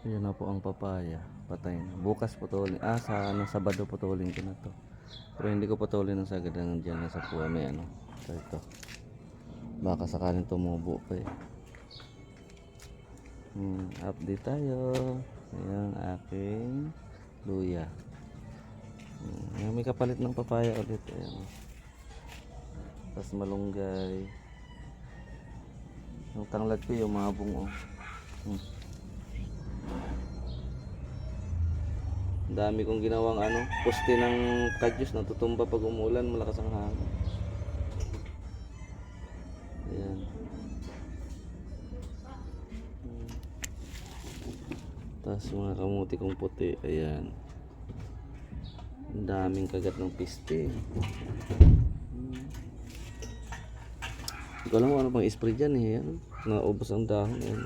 Ayan na po ang papaya. Patay na. Bukas putulin. Ah, sa ano, Sabado putulin ko na to. Pero hindi ko putulin ng sagad ng dyan sa kuha. May ano. So ito. Baka sakaling tumubo pa eh. Hmm, update tayo. Ayan, aking luya. Hmm, may kapalit ng papaya ulit. Ayan. Tapos malunggay. Yung tanglad ko yung mga bungo. Hmm. Dami kong ginawang ano, poste ng kadyos na tutumba pag umulan, malakas ang hangin. Ayan. Tapos mga kamuti kong puti, ayan. Ang daming kagat ng piste. Hindi ko alam ano pang spray dyan eh. Ayan. Naubos ang dahon. Ayan.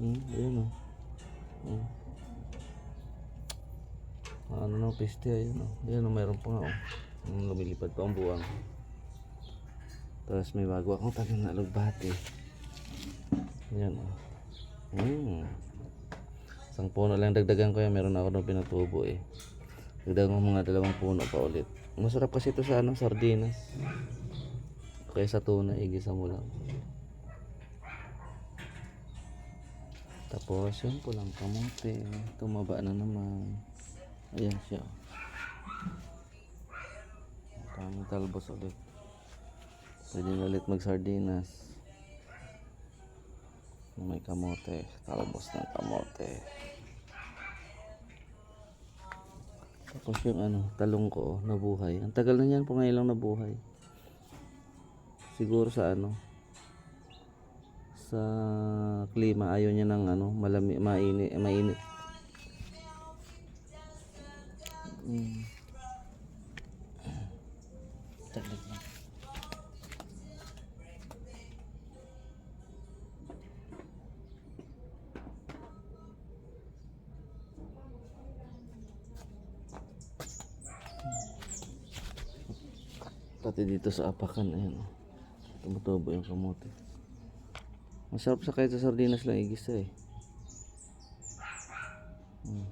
Hmm, ayan oh. Oh. Ano na piste ayun oh. Ayan oh, mayroon pa nga oh. Hmm, lumilipad pa ang buwang. Tapos may bago akong tagang na alugbati. Ayan oh. Hmm. Isang puno lang dagdagan ko yan. Meron ako doon pinatubo eh. Dagdagan ko mga dalawang puno pa ulit. Masarap kasi ito sa ano, sardinas. Kaya sa tuna, igisa mo lang. Tapos yun po lang kamote. Tumaba na naman. Ayan siya. Tamang talbos ulit. Pwede na ulit mag sardinas. May kamote. Talbos ng kamote. Tapos yung ano, talong ko, nabuhay. Ang tagal na yan, po ngayon lang nabuhay. Siguro sa ano, sa klima ayaw niya ng ano malami mainit mainit mm. Pati dito sa apakan ayan tumutubo yung kamote Masarap sa kahit sa sardinas lang igisa eh. Mm.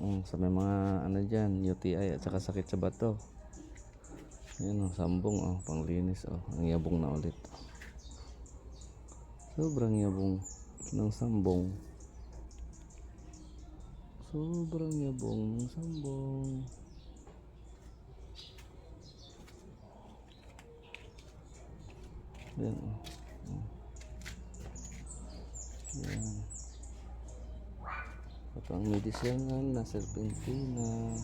Mm, sa may mga ano dyan, UTI at saka sakit sa bato. Yan oh, sambong oh, panglinis oh. Ang yabong na ulit. Sobrang yabong ng sambong. Sobrang yabong ng sambong. Yan. oh. Oh. Yan. Ito ang medicinal na serpentina.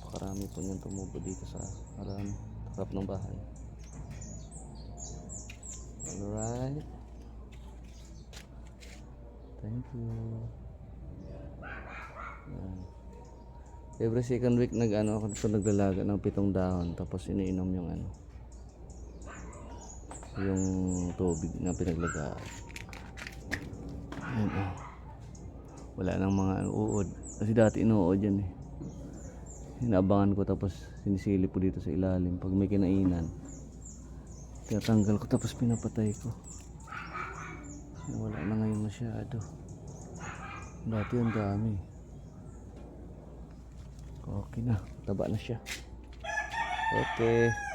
Pakarami po niyan tumubo dito sa haram, harap ng bahay. Alright. Thank you. Yan. Every second week nag ano ako dito naglalaga ng pitong dahon tapos iniinom yung ano yung tubig na pinaglagaan. Ayan oh. Wala nang mga ano, uod. Kasi dati inuod yan eh. Inaabangan ko tapos sinisilip ko dito sa ilalim. Pag may kinainan, tinatanggal ko tapos pinapatay ko. Wala na ngayon masyado. Dati ang dami. Okay na. Taba na siya. Okay.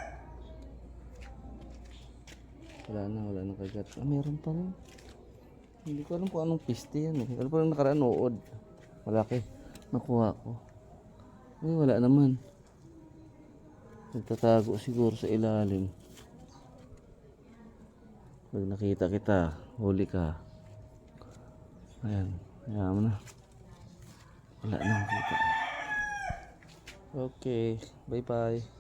Wala na, wala na kagat. Ah, meron pa rin. Hindi ko alam kung anong piste yan eh. Alam pa rin nakaraan uod. Malaki. Nakuha ko. Ay, wala naman. Nagtatago siguro sa ilalim. Pag nakita kita, huli ka. Ayan, ayan mo na. Wala na kita. Okay, bye bye.